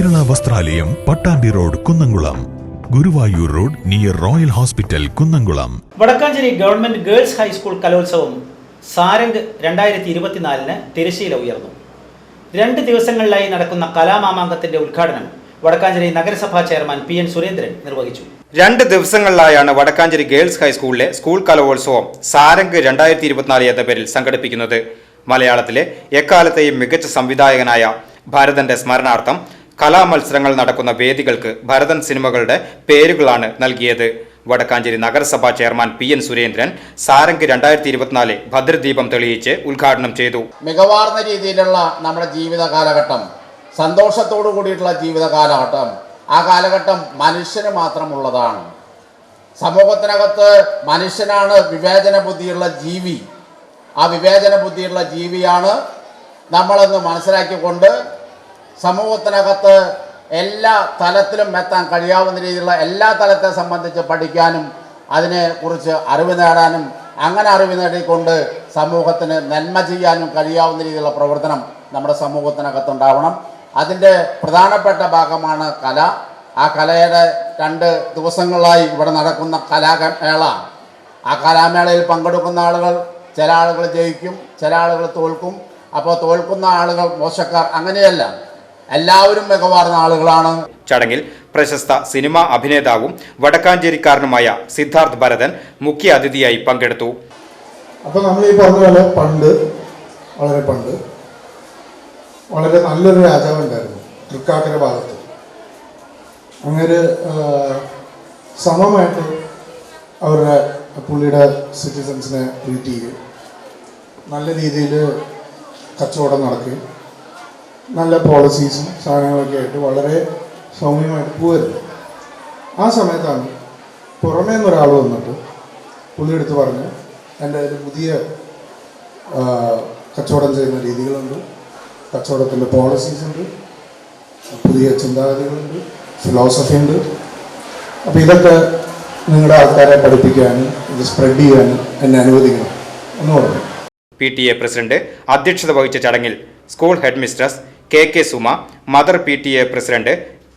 വസ്ത്രാലയം Pattambi road Kunnamkulam. Guruvayur road near royal hospital Kunnamkulam. Vadakkanchery government girls high school കലോത്സവം സാരംഗ് രണ്ടായിരത്തി ഇരുപത്തിനാലിന് തിരശ്ശീല ഉയർന്നു. രണ്ട് ദിവസങ്ങളിലായി നടക്കുന്ന കലാമാമാങ്കത്തിന്റെ ഉദ്ഘാടനം വടക്കാഞ്ചേരി നഗരസഭാ ചെയർമാൻ പി എൻ സുരേന്ദ്രൻ നിർവഹിച്ചു. രണ്ട് ദിവസങ്ങളിലായാണ് വടക്കാഞ്ചേരി ഗേൾസ് ഹൈസ്കൂളിലെ സ്കൂൾ കലോത്സവം സാരംഗ് രണ്ടായിരത്തി ഇരുപത്തിനാല് എന്ന പേരിൽ സംഘടിപ്പിക്കുന്നത്. മലയാളത്തിലെ എക്കാലത്തെയും മികച്ച സംവിധായകനായ ഭാരതന്റെ സ്മരണാർത്ഥം കലാമത്സരങ്ങൾ നടക്കുന്ന വേദികൾക്ക് ഭരതൻ സിനിമകളുടെ പേരുകളാണ് നൽകിയത്. വടക്കാഞ്ചേരി നഗരസഭാ chairman P N Surendran Sarang രണ്ടായിരത്തി ഇരുപത്തിനാല് ഭദ്രദീപം തെളിയിച്ച് ഉദ്ഘാടനം ചെയ്തു. മികവാർന്ന രീതിയിലുള്ള നമ്മുടെ ജീവിത കാലഘട്ടം സന്തോഷത്തോടു കൂടിയിട്ടുള്ള ജീവിത കാലഘട്ടം ആ കാലഘട്ടം മനുഷ്യന് മാത്രമുള്ളതാണ്. സമൂഹത്തിനകത്ത് മനുഷ്യനാണ് വിവേചന ബുദ്ധിയുള്ള ജീവി. ആ വിവേചന ബുദ്ധിയുള്ള ജീവിയാണ് നമ്മളെന്ന് മനസ്സിലാക്കിക്കൊണ്ട് സമൂഹത്തിനകത്ത് എല്ലാ തലത്തിലും എത്താൻ കഴിയാവുന്ന രീതിയിലുള്ള എല്ലാ തലത്തെ സംബന്ധിച്ച് പഠിക്കാനും അതിനെക്കുറിച്ച് അറിവ് നേടാനും അങ്ങനെ അറിവ് നേടിക്കൊണ്ട് സമൂഹത്തിന് നന്മ ചെയ്യാനും കഴിയാവുന്ന രീതിയിലുള്ള പ്രവർത്തനം നമ്മുടെ സമൂഹത്തിനകത്തുണ്ടാവണം. അതിന്റെ പ്രധാനപ്പെട്ട ഭാഗമാണ് കല. ആ കലയുടെ രണ്ട് ദിവസങ്ങളായി ഇവിടെ നടക്കുന്ന കലാമേള. ആ കലാമേളയിൽ പങ്കെടുക്കുന്ന ആളുകൾ ചില ആളുകൾ ജയിക്കും ചില ആളുകൾ തോൽക്കും. അപ്പോൾ തോൽക്കുന്ന ആളുകൾ മോശക്കാർ അങ്ങനെയല്ല. എല്ലാവരും മികവാർന്ന ആളുകളാണ്. ചടങ്ങിൽ പ്രശസ്ത സിനിമാ അഭിനേതാവും വടക്കാഞ്ചേരിക്കാരനുമായ സിദ്ധാർത്ഥ് ഭരതൻ മുഖ്യ അതിഥിയായി പങ്കെടുത്തു. അപ്പോൾ നമ്മൾ ഈ പറഞ്ഞ പോലെ പണ്ട് വളരെ പണ്ട് വളരെ നല്ലൊരു രാജാവ് ഉണ്ടായിരുന്നു തൃക്കാക്കര ഭാഗത്ത്. അങ്ങനെ സമമായിട്ട് അവരുടെ പുള്ളിയുടെ സിറ്റിസൺസിനെ ട്രീറ്റ് ചെയ്യുകയും നല്ല രീതിയിൽ കച്ചവടം നടക്കുകയും നല്ല പോളിസീസും സാധനങ്ങളൊക്കെ ആയിട്ട് വളരെ സൗമ്യമായിട്ട് പോകരുത് ആ സമയത്താണ് പുറമേ നിന്ന് വന്നിട്ട് പുള്ളിയെടുത്ത് പറഞ്ഞു എന്റെ ഒരു പുതിയ കച്ചവടം ചെയ്യുന്ന രീതികളുണ്ട് കച്ചവടത്തിന്റെ പോളിസീസ് ഉണ്ട് പുതിയ ചിന്താഗതികളുണ്ട് ഫിലോസഫി ഉണ്ട്. അപ്പോൾ ഇതൊക്കെ നിങ്ങളുടെ ആൾക്കാരെ പഠിപ്പിക്കാനും ഇത് സ്പ്രെഡ് ചെയ്യാനും എന്നെ അനുവദിക്കണം. എന്ന് പറഞ്ഞു. പി ടി എ പ്രസിഡന്റ് അധ്യക്ഷത വഹിച്ച ചടങ്ങിൽ school headmistress K K Suma mother P T A president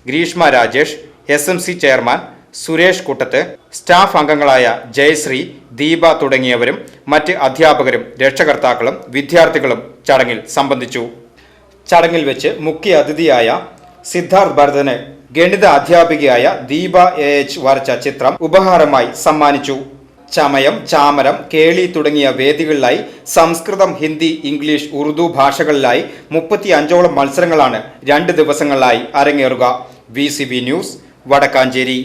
Greeshma Rajesh S M C chairman Suresh Kuttath staff അംഗങ്ങളായ ജയശ്രീ ദീപ തുടങ്ങിയവരും മറ്റ് അധ്യാപകരും രക്ഷകർത്താക്കളും വിദ്യാർത്ഥികളും ചടങ്ങിൽ സംബന്ധിച്ചു. ചടങ്ങിൽ വെച്ച് മുഖ്യ അതിഥിയായ സിദ്ധാർത്ഥ് ഭരതന് ഗണിത അധ്യാപികയായ ദീപ എ എച്ച് വരച്ച ചിത്രം ഉപഹാരമായി സമ്മാനിച്ചു. ചമയം ചാമരം കേളി തുടങ്ങിയ വേദികളിലായി സംസ്കൃതം ഹിന്ദി ഇംഗ്ലീഷ് ഉറുദു ഭാഷകളിലായി മുപ്പത്തി അഞ്ചോളം മത്സരങ്ങളാണ് രണ്ട് ദിവസങ്ങളിലായി അരങ്ങേറുക. V news Vadakkanchery.